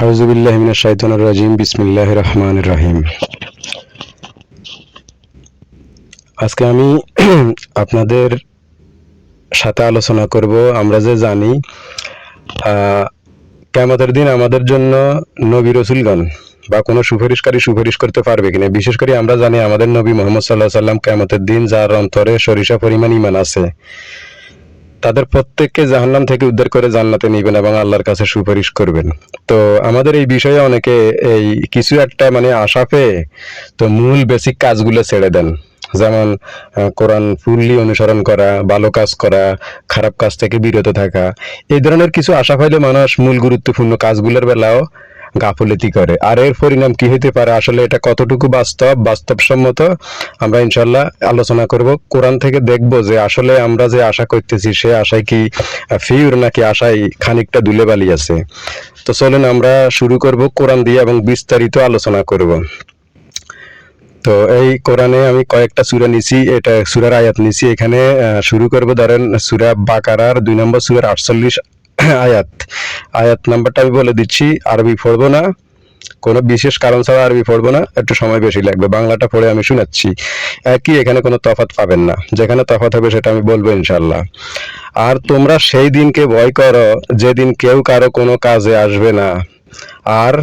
হাউজুবিল্লাহ মিনাশ শাইতানির রাজিম, বিসমিল্লাহির রহমানির রহিম। আজকে আমি আপনাদের সাথে আলোচনা করব, আমরা যে জানি কেমতের দিন আমাদের জন্য নবী রসুলগণ বা কোনো সুপারিশকারী সুপারিশ করতে পারবে কিনা। বিশেষ করে আমরা জানি আমাদের নবী মোহাম্মদ সাল্লাহ সাল্লাম কেমতের দিন যার অন্তরে সরিষা পরিমাণ ইমান আছে। তাদের প্রত্যেককে জাহান্নাম থেকে উদ্ধার করে জান্নাতে নিবেন এবং আল্লাহর কাছে সুপারিশ করবেন। তো আমাদের এই বিষয়ে অনেকে এই কিছু একটা মানে আশা পেয়ে তো মূল বেসিক কাজগুলো ছেড়ে দেন। যেমন কোরআন ফুললি অনুসরণ করা, ভালো কাজ করা, খারাপ কাজ থেকে বিরত থাকা। এই ধরনের কিছু আশা পাইলে মানুষ মূল গুরুত্বপূর্ণ কাজগুলোর বেলাও গাফলতি করে। আর এর পরিণাম কি হতে পারে? আসলে এটা কতটুকু বাস্তব? বাস্তবসম্মত আমরা ইনশাল্লাহ আলোচনা করব। কোরআন থেকে দেখব যে আসলে আমরা যে আশা করতেছি, সে আশায় কি ফিউর নাকি আশায় খানিকটা দুলেবালি আছে। তো চলেন আমরা শুরু করব কোরআন দিয়ে এবং বিস্তারিত আলোচনা করব। তো এই কোরআনে আমি কয়েকটা সূরা নিছি, এটা সুরার আয়াত নিছি। এখানে শুরু করব ধরেন সূরা বাকারার দুই নম্বর সূরার আটচল্লিশ আয়াত। আয়াত নাম্বারটা আমি বলে দিচ্ছি, আরবি পড়ব না। কোনো বিশেষ কারণ ছাড়া আরবি পড়ব না। একটু সময় বেশি লাগবে। বাংলাটা পড়ে আমি শুনাচ্ছি একই এখানে কোনো তফাৎ পাবেন না। যেখানে তফাৎ হবে সেটা আমি বলব ইনশাল্লাহ আর তোমরা সেই দিনকে ভয় করো যেদিন কেউ কারও কোনো কাজে আসবে না। আর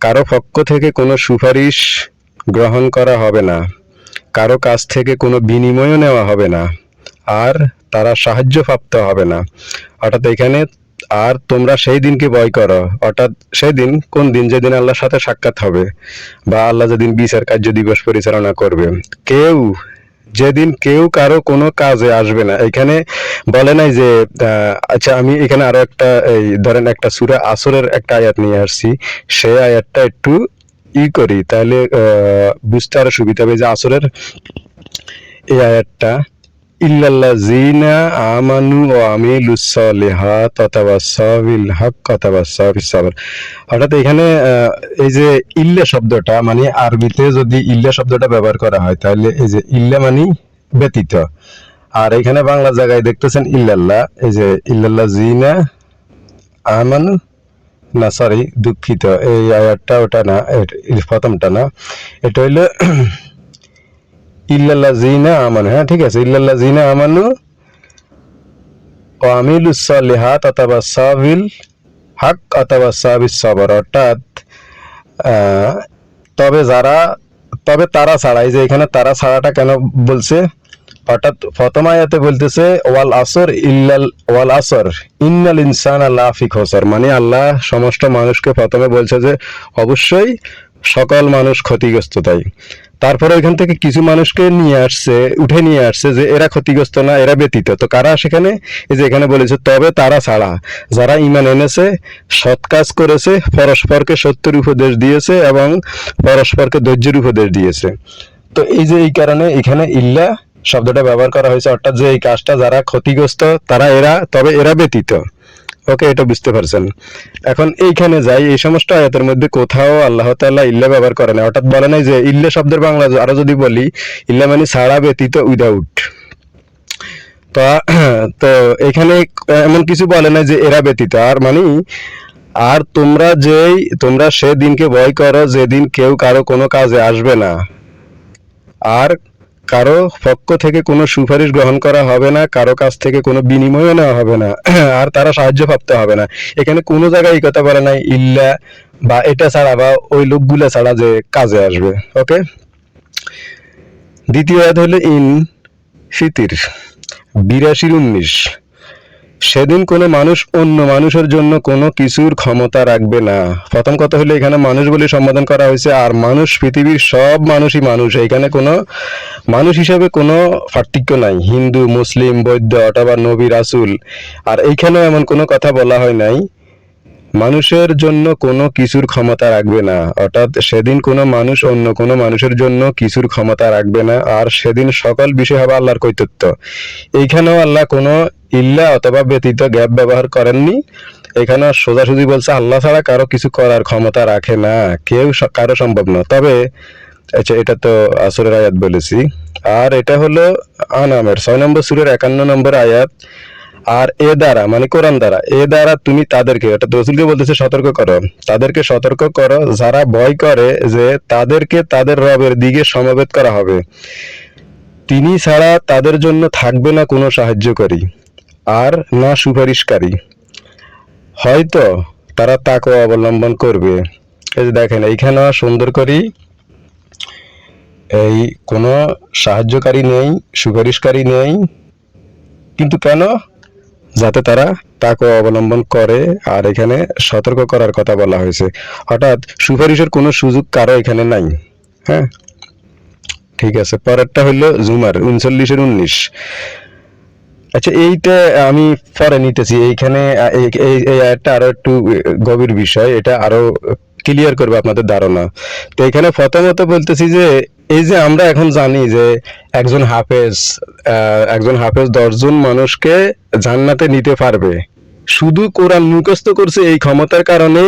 কারও পক্ষ থেকে কোনো সুপারিশ গ্রহণ করা হবে না। কারও কাছ থেকে কোনো বিনিময়ও নেওয়া হবে না। আর তারা সাহায্য প্রাপ্ত হবে না। অর্থাৎ এখানে আর তোমরা সেই দিনকে ভয় করো। অর্থাৎ সেই দিন কোন দিন? যেদিন আল্লাহর সাথে সাক্ষাৎ হবে বা আল্লাহ যেদিন বিচার কার্য দিবস পরিচালনা করবে। কেউ, যেদিন কেউ কারও কোনো কাজে আসবে না। এখানে বলে নাই যে আচ্ছা আমি এখানে আরও একটা, এই ধরেন একটা সুরা আসরের একটা আয়াত নিয়ে আসছি। সেই আয়াতটা একটু ই করি, তাহলে বুঝতে আরও সুবিধা হবে যে আসরের এই আয়াতটা ইল্লাল্লাহ জিনা আমানু ও আমিলুস সলিহাত তাতাওয়াসাবিল হক তাতাওয়াসাবিস সাবর অর্থাৎ এখানে এই যে ইল্লা শব্দটা মানে আরবিতে যদি ইল্লা শব্দটা ব্যবহার করা হয়, তাহলে এই যে ইল্লা মানে ব্যতীত। আর এখানে বাংলা জায়গায় দেখতেছেন ইল্লাল্লাহ, এই যে ইল্লাল্লাহ জিনা আমানু, না সরি দুঃখিত, এই আয়াতটা ওটা না প্রথমটা না। এটা হইল ইল্লাল্লাহ জিনা আমানু হ্যাঁ ঠিক আছে ইল্লাল্লাহ জিনা আমানু ও আমিলুস সালিহাত অথবা সাবিল হক অথবা সাবিস সবর, অর্থাৎ তবে যারা, তবে তারা ছাড়া, এই যে এখানে তারা ছাড়াটা কেন বলছে? অর্থাৎ প্রথম আয়াতে বলতেছে, ওয়াল আসর ইল্লাল, ওয়াল আসর ইন্নাল ইনসান আল্লাহ ফি খসর মানে আল্লাহ সমস্ত মানুষকে প্রথমে বলছে যে, অবশ্যই সকল মানুষ ক্ষতিগ্রস্ত তাই। তারপরে ওইখান থেকে কিছু মানুষকে নিয়ে আসছে, উঠে নিয়ে আসছে যে এরা ক্ষতিগ্রস্ত না, এরা ব্যতীত। তো কারা সেখানে? এই যে এখানে বলেছে, তবে তারা ছাড়া। যারা ইমান এনেছে, সৎ কাজ করেছে, পরস্পরকে সত্যের উপদেশ দিয়েছে এবং পরস্পরকে ধৈর্যের উপদেশ দিয়েছে। তো এই যে এই কারণে এখানে ইল্লা শব্দটা ব্যবহার করা হয়েছে, অর্থাৎ যে এই কাজটা যারা ক্ষতিগ্রস্ত, তারা এরা, তবে এরা ব্যতীত। ওকে, এটা বুঝতে পারছেন। এখন এইখানে যাই, এই সমস্ত আয়াতের মধ্যে কোথাও আল্লাহ তাআলা ইল্লা ব্যবহার করে না। অর্থাৎ বলে নাই যে ইল্লা শব্দের বাংলা আরও যদি বলি, ইল্লা মানে ছাড়া ব্যতীত উইদাউট তো তো এখানে এমন কিছু বলে না যে এরা ব্যতীত। আর মানে আর তোমরা যেই, তোমরা সেদিনকে ভয় করো যেদিন কেউ কারও কোনো কাজে আসবে না। আর কারও পক্ষ থেকে কোনো সুপারিশ গ্রহণ করা হবে না, কারও কাছ থেকে কোনো বিনিময়ও নেওয়া হবে না, আর তারা সাহায্য ভাবতে হবে না। এখানে কোনো জায়গায় এই কথা বলে নাই, ইল্লা বা এটা ছাড়া বা ওই লোকগুলা ছাড়া যে কাজে আসবে ওকে দ্বিতীয় হলো, ইন ফিতির, বিরাশির উনিশ। সেদিন কোনো মানুষ অন্য মানুষের জন্য কোনো কিছুর ক্ষমতা রাখবে না। প্রথম কথা হলো এখানে মানুষ বলে সম্বোধন করা হয়েছে, আর মানুষ, পৃথিবীর সব মানুষই মানুষ। এখানে কোনো মানুষ হিসেবে কোনো পার্থক্য নাই। হিন্দু, মুসলিম বৈদ্য অথবা নবী, রাসুল। আর এইখানেও এমন কোনো কথা বলা হয় নাই। মানুষের জন্য কোনো কিছুর ক্ষমতা রাখবে না। অর্থাৎ সেদিন কোনো মানুষ অন্য কোনো মানুষের জন্য কিছুর ক্ষমতা রাখবে না, আর সেদিন সকল বিষয় হবে আল্লাহর কর্তৃত্ব। এইখানেও আল্লাহ কোনো ইল্লা অথবা ব্যতীত গ্যাপ ব্যবহার করেননি। এখানে সোজাসুজি বলছে, আল্লাহ ছাড়া কারও কিছু করার ক্ষমতা রাখে না, কেউ কারও সম্ভব না। তবে আচ্ছা এটা তো আসরের আয়াত বলেছি। আর এটা হলো আনামের, ছয় নম্বর সুরের একান্ন নম্বর আয়াত। আর এ দ্বারা মানে কোরআন দ্বারা, এ দ্বারা তুমি তাদেরকে এটা রসুলকে বলতেছে সতর্ক করো, তাদেরকে সতর্ক করো, যারা ভয় করে যে তাদেরকে তাদের রবের দিকে সমবেত করা হবে। তিনি ছাড়া তাদের জন্য থাকবে না কোনো সাহায্যকারী আর না সুপারিশকারী। হয়তো তারা তাকে অবলম্বন করবে। এই যে দেখেন, এইখানে সুন্দর করি। এই কোনো সাহায্যকারী নেই, সুপারিশকারী নেই। কিন্তু কেন? যাতে তারা তাকে অবলম্বন করে আর এখানে সতর্ক করার কথা বলা হয়েছে। অর্থাৎ সুপারিশের কোনো সুযোগ কারও এখানে নাই। হ্যাঁ? ঠিক আছে, পরেরটা হইল জুমার, উনচল্লিশের উনিশ। আচ্ছা এইটা আমি পরে নিতেছি। এইখানে, এই আয়াতটা আরও একটু গভীর বিষয়, এটা আরও ক্লিয়ার করবে আপনাদের ধারণা। তো এখানে প্রথমত বলতেছি যে এই যে আমরা এখন জানি যে একজন হাফেজ একজন হাফেজ দশজন মানুষকে জান্নাতে নিতে পারবে। শুধু কোরআন মুখস্থ করছে এই ক্ষমতার কারণে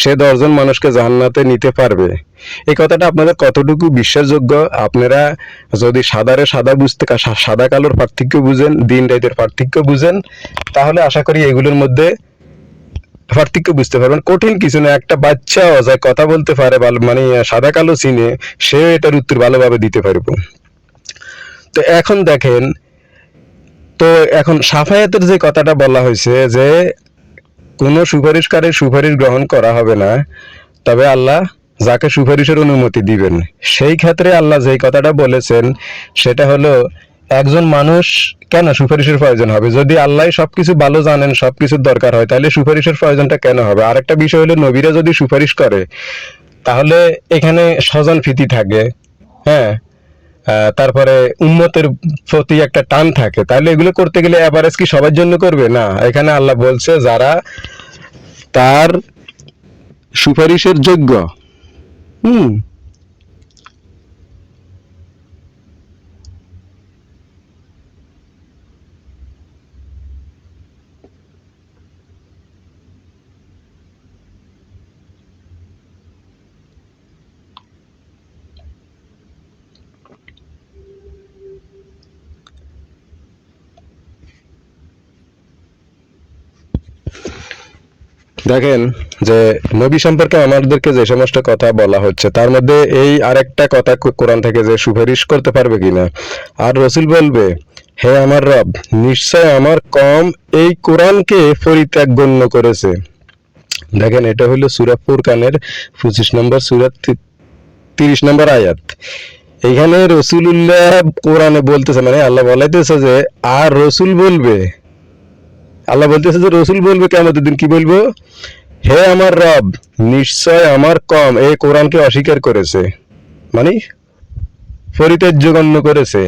সে দশজন মানুষকে জান্নাতে নিতে পারবে। এই কথাটা আপনাদের কতটুকু বিশ্বাসযোগ্য? আপনারা যদি সাদারে সাদা বুঝতে সাদা কালোর পার্থক্য বুঝেন, দিন রাতের পার্থক্য বুঝেন, তাহলে আশা করি এগুলোর মধ্যে পার্থক্য বুঝতে পারবেন। কঠিন কিছু না, একটা বাচ্চা অজায় কথা বলতে পারে ভালো মানে সাদা কালো চিনে সে এটার উত্তর ভালোভাবে দিতে পারব। তো এখন দেখেন, তো এখন সাফায়াতের যে কথাটা বলা হয়েছে যে, কোনো সুপারিশকারী সুপারিশ গ্রহণ করা হবে না, তবে আল্লাহ যাকে সুপারিশের অনুমতি দিবেন, সেই ক্ষেত্রে আল্লাহ যেই কথাটা বলেছেন, সেটা হলো একজন মানুষ কেন সুপারিশের প্রয়োজন হবে? যদি আল্লাহ সবকিছু ভালো জানেন, সবকিছুর দরকার হয়, তাহলে সুপারিশের প্রয়োজনটা কেন হবে? আরেকটা বিষয় হলো, নবীরা যদি সুপারিশ করে, তাহলে এখানে স্বজন ফিতি থাকে হ্যাঁ? তারপরে উন্মতের প্রতি একটা টান থাকে। তাহলে এগুলো করতে গেলে অ্যাভারেজ কি সবার জন্য করবে? না। এখানে আল্লাহ বলছে, যারা তার সুপারিশের যোগ্য, হুম দেখেন যে নবী সম্পর্কে আমাদেরকে যে সমস্ত কথা বলা হচ্ছে, তার মধ্যে এই আরেকটা কথা কোরআন থেকে যে সুপারিশ করতে পারবে কিনা? আর রসুল বলবে, হে আমার রব, নিশ্চয় আমার কম এই কোরআনকে পরিত্যাগ গণ্য করেছে। দেখেন, এটা হলো সুরা ফুরকানের পঁচিশ নম্বর সুরা তিরিশ নম্বর আয়াত। এখানে রসুলুল্লাহ কোরআনে বলতেছে মানে আল্লাহ বলাইতেছে যে, আর রসুল বলবে আল্লাহ বলতেছে যে রসুল বলবে কেমন দিন, কি বলব? হে আমার রব, নিশ্চয় আমার কম এই কোরআনকে অস্বীকার করেছে। মানে পরিত্যাজ্য গণ্য করেছে।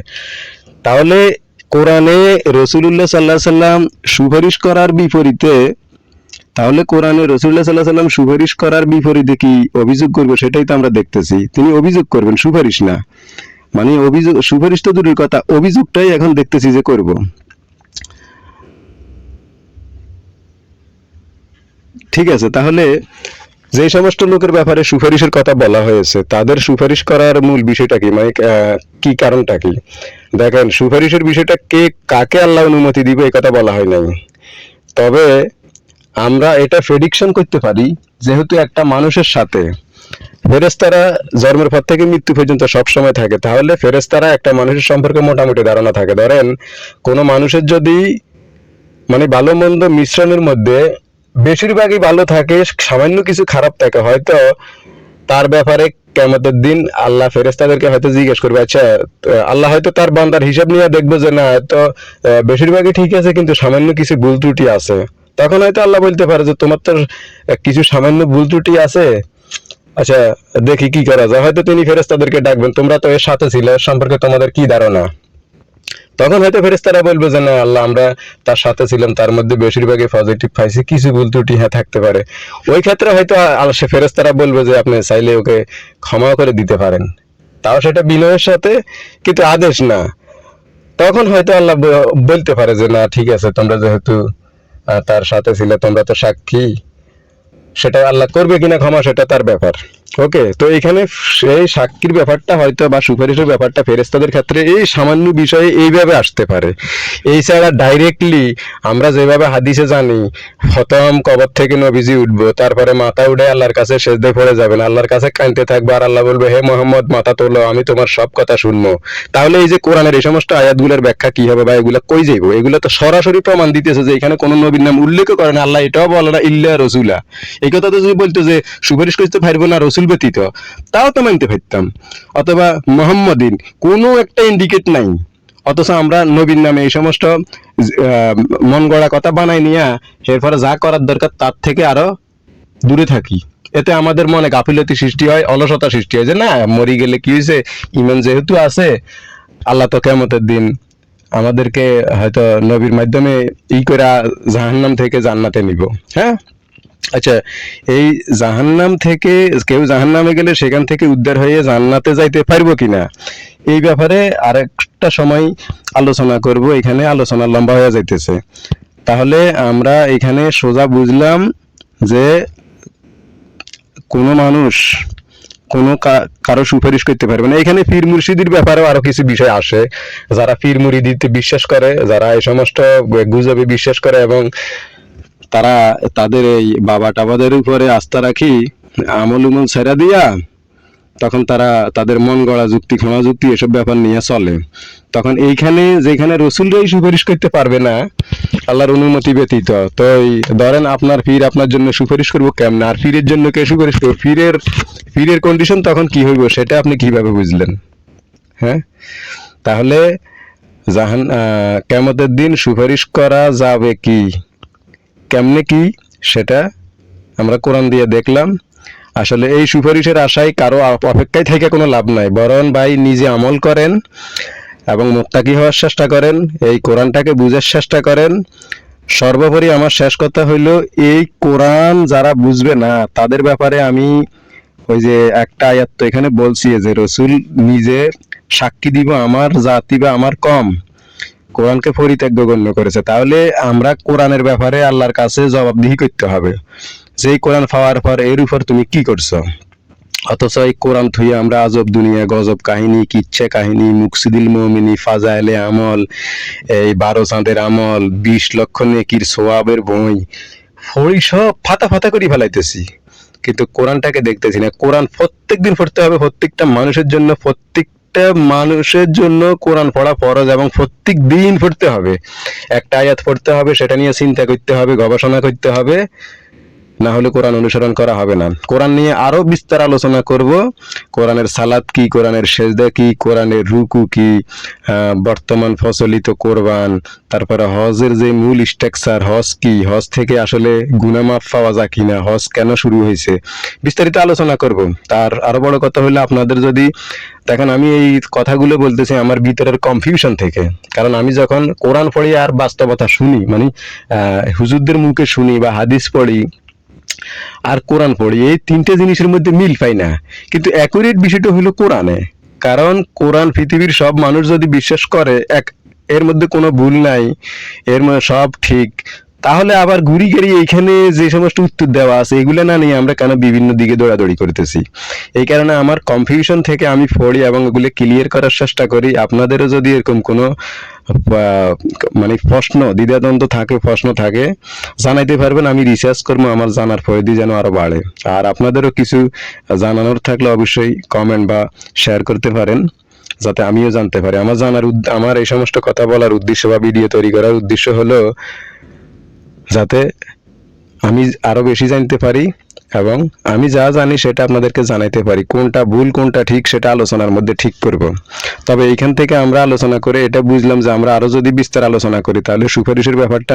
তাহলে কোরআনে রসুল্লাহ সাল্লাহ সাল্লাম সুপারিশ করার বিপরীতে, তাহলে কোরআনে রসুল্লাহ সাল্লাহ সাল্লাম সুপারিশ করার বিপরীতে কি অভিযোগ করবে সেটাই তো আমরা দেখতেছি। তিনি অভিযোগ করবেন, সুপারিশ না। মানে অভিযোগ, সুপারিশ তো দূরের কথা, অভিযোগটাই এখন দেখতেছি যে করব। ঠিক আছে, তাহলে যে সমস্ত লোকের ব্যাপারে সুপারিশের কথা বলা হয়েছে, তাদের সুপারিশ করার মূল বিষয়টা কি? মানে কি কারণটা কি? দেখেন, সুপারিশের বিষয়টা কে, কাকে আল্লাহ অনুমতি দিবে এই কথা বলা হয় নাই। তবে আমরা এটা প্রেডিকশন করতে পারি, যেহেতু একটা মানুষের সাথে ফেরেস্তারা জন্মের পর থেকে মৃত্যু পর্যন্ত সব সময় থাকে, তাহলে ফেরেস্তারা একটা মানুষের সম্পর্কে মোটামুটি ধারণা থাকে। ধরেন, কোনো মানুষের যদি মানে ভালো মন্দ মিশ্রণের মধ্যে বেশিরভাগই ভালো থাকে, সামান্য কিছু খারাপ থাকে, হয়তো তার ব্যাপারে কেমতের দিন আল্লাহ ফেরেস্তাদেরকে হয়তো জিজ্ঞেস করবে আচ্ছা আল্লাহ হয়তো তার বান্দার হিসাব নিয়ে দেখবে যে না তো বেশিরভাগই ঠিক আছে, কিন্তু সামান্য কিছু ভুল ত্রুটি আছে। তখন হয়তো আল্লাহ বলতে পারে যে, তোমার তো কিছু সামান্য ভুল ত্রুটি আছে। আচ্ছা দেখি কি করা যায়। হয়তো তিনি ফেরেস্তাদেরকে ডাকবেন, তোমরা তো এর সাথে ছিলে সম্পর্কে তোমাদের কি ধারণা? তখন হয়তো ফেরেস্তারা বলবে যে, না, আল্লাহ, আমরা তার সাথে ছিলাম, তার মধ্যে বেশিরভাগই পজিটিভ পাইছি, কিছু ভুল ত্রুটি হ্যাঁ থাকতে পারে। ওই ক্ষেত্রে হয়তো সে ফেরেস্তারা বলবে যে, আপনি চাইলে ওকে ক্ষমা করে দিতে পারেন। তাও সেটা বিনয়ের সাথে, কিন্তু আদেশ না। তখন হয়তো আল্লাহ বলতে পারে যে, না, ঠিক আছে, তোমরা যেহেতু তার সাথে ছিলে, তোমরা তো সাক্ষী। সেটা আল্লাহ করবে কিনা ক্ষমা, সেটা তার ব্যাপার। ওকে তো এখানে সেই সাক্ষীর ব্যাপারটা হয়তো বা সুপারিশের ব্যাপারটা ফেরেস্তাদের ক্ষেত্রে এই সামান্য বিষয়ে এইভাবে আসতে পারে। এই ছাড়া ডাইরেক্টলি আমরা যেভাবে হাদিসে জানি, হতম কবর থেকে নবীজি উঠবো, তারপরে মাথা উঠে আল্লাহর কাছে সেজদে পড়ে যাবেন, আল্লাহর কাছে কাঁদতে থাকবে, আর আল্লাহ বলবে, হে মোহাম্মদ, মাথা তোলো, আমি তোমার সব কথা শুনব। তাহলে এই যে কোরআনের এই সমস্ত আয়াতগুলোর ব্যাখ্যা কি হবে বা এগুলো কই যাইব? এগুলো তো সরাসরি প্রমাণ দিতেছে যে এখানে কোনো নবীর নাম উল্লেখ করে না, আল্লাহ এটাও বলে না, ইল্লা রসুলা। এই কথা তো যদি বলতো যে, সুপারিশ করতে পারব না, রসুল ব্যতীত, তাও তো মানতে পারতাম। অথবা মোহাম্মদিন কোনো একটা ইন্ডিকেট নাই। অথচ আমরা নবীর নামে এই সমস্ত মন গড়া কথা বানাই নিয়া এরপরে যা করার দরকার তার থেকে আরও দূরে থাকি। এতে আমাদের মনে গাফিলতি সৃষ্টি হয়, অলসতা সৃষ্টি হয় যে না, মরি গেলে কি হয়েছে? ইমান যেহেতু আছে, আল্লাহ তো কেমতের দিন আমাদেরকে হয়তো নবীর মাধ্যমে ই করে জাহান্নাম থেকে জান্নাতে নিব। হ্যাঁ? আচ্ছা এই জাহান্নাম থেকে, কেউ জাহান্নামে গেলে সেখান থেকে উদ্ধার হয়ে জান্নাতে যাইতে পারব কিনা? এই ব্যাপারে আরেকটা সময় আলোচনা করব, এখানে আলোচনা লম্বা হয়ে যাইতেছে। তাহলে আমরা এখানে সোজা বুঝলাম যে কোনো মানুষ কোনো কারও সুপারিশ করতে পারবে না। এখানে পীর মুর্শিদির ব্যাপারেও আরও কিছু বিষয় আসে। যারা পীর মুরিদিতে বিশ্বাস করে, যারা এই সমস্ত গুজবে বিশ্বাস করে এবং তারা তাদের এই বাবা টাবাদের উপরে আস্থা রাখি আমল উমল ছেড়া দিয়া তখন তারা তাদের মন গড়া যুক্তি ক্ষমা যুক্তি এসব ব্যাপার নিয়ে চলে। তখন এইখানে যেখানে রসুলরাই সুপারিশ করতে পারবে না আল্লাহর অনুমতি ব্যতীত। তো ধরেন আপনার ফির আপনার জন্য সুপারিশ করব কেমন? আর ফিরের জন্য কে সুপারিশ করব? ফিরের ফিরের কন্ডিশন তখন কি হইব সেটা আপনি কীভাবে বুঝলেন? হ্যাঁ? তাহলে জাহান আহ, কেয়ামতের দিন সুপারিশ করা যাবে কি? কেমনে কি সেটা আমরা কোরআন দিয়ে দেখলাম। আসলে এই সুপারিশের আশায় কারও অপেক্ষায় থেকে কোনো লাভ নাই। বরং ভাই নিজে আমল করেন এবং মোত্তাকি হওয়ার চেষ্টা করেন, এই কোরআনটাকে বুঝার চেষ্টা করেন। সর্বোপরি আমার শেষ কথা হইল, এই কোরআন যারা বুঝবে না, তাদের ব্যাপারে আমি ওই যে একটা আয়াত এখানে বলছি যে, রসুল নিজে সাক্ষী দিব আমার জাতি বা আমার কম। কোরআনকে পরিত্যাজ্য গণ্য করেছে। তাহলে আমরা কোরআনের ব্যাপারে আল্লাহর কাছে জবাবদিহি করতে হবে। যেই কোরআন পাওয়ার পর এর উপর তুমি কি করছ? অথচ এই কোরআন থুয়ে আমরা আজব দুনিয়া, গজব কাহিনী, কিচ্ছে কাহিনী, মুকসিদিল মমিনী, ফাজাইলে আমল, এই বারো চাঁদের আমল, বিশ লক্ষ নেকির সোয়াবের বই ফড়ি সব ফাতা ফাতা করে ফেলাইতেছি। কিন্তু কোরআনটাকে দেখতেছি না। কোরআন প্রত্যেকদিন পড়তে হবে, প্রত্যেকটা মানুষের জন্য প্রত্যেকটা মানুষের জন্য কোরআন পড়া ফরজ এবং প্রত্যেক দিন পড়তে হবে। একটা আয়াত পড়তে হবে, সেটা নিয়ে চিন্তা করতে হবে, গবেষণা করতে হবে। না হলে কোরআন অনুসরণ করা হবে না। কোরআন নিয়ে আরও বিস্তার আলোচনা করব। কোরআনের সালাদ কি, কোরআনের সেজদা কি, কোরআনের রুকু কি বর্তমান প্রচলিত কোরবান, তারপরে হজের যে মূল স্ট্রাকচার হজ কি, হজ থেকে আসলে গুনামাফ পাওয়া যায় কিনা, হজ কেন শুরু হয়েছে, বিস্তারিত আলোচনা করব। তার আরও বড় কথা হলো আপনাদের যদি, দেখেন আমি এই কথাগুলো বলতেছি আমার ভিতরের কনফিউশন থেকে। কারণ আমি যখন কোরআন পড়ি আর বাস্তবতা শুনি মানে হুজুরদের মুখে শুনি বা হাদিস পড়ি আর কোরআন পড়ি, এই তিনটে জিনিসের মধ্যে মিল পাই না। কিন্তু অ্যাকুরেট বিষয়টা হলো কোরআনে। কারণ কোরআন পৃথিবীর সব মানুষ যদি বিশ্বাস করে, এক, এর মধ্যে কোনো ভুল নাই, এর মধ্যে সব ঠিক, তাহলে আবার ঘুরি গেড়ি এইখানে যে সমস্ত উত্তর দেওয়া আছে, এগুলো না নিয়ে আমরা কেন বিভিন্ন দিকে দৌড়াদৌড়ি করতেছি? এই কারণে আমার কনফিউশন থেকে আমি পড়ি এবং এগুলো ক্লিয়ার করার চেষ্টা করি। আপনাদেরও যদি এরকম কোনো মানে প্রশ্ন, দ্বিধাদ্বন্দ্ব থাকে, প্রশ্ন থাকে। জানাইতে পারবেন, আমি রিসার্চ করব, আমার জানার পরিধি যেন আরও বাড়ে। আর আপনাদেরও কিছু জানানোর থাকলে অবশ্যই কমেন্ট বা শেয়ার করতে পারেন, যাতে আমিও জানতে পারি। আমার জানার আমার এই সমস্ত কথা বলার উদ্দেশ্য বা ভিডিও তৈরি করার উদ্দেশ্য হলো, যাতে আমি আরও বেশি জানতে পারি এবং আমি যা জানি সেটা আপনাদেরকে জানাইতে পারি। কোনটা ভুল, কোনটা ঠিক সেটা আলোচনার মধ্যে ঠিক করব। তবে এইখান থেকে আমরা আলোচনা করে এটা বুঝলাম যে আমরা আরও যদি বিস্তার আলোচনা করি তাহলে সুপারিশের ব্যাপারটা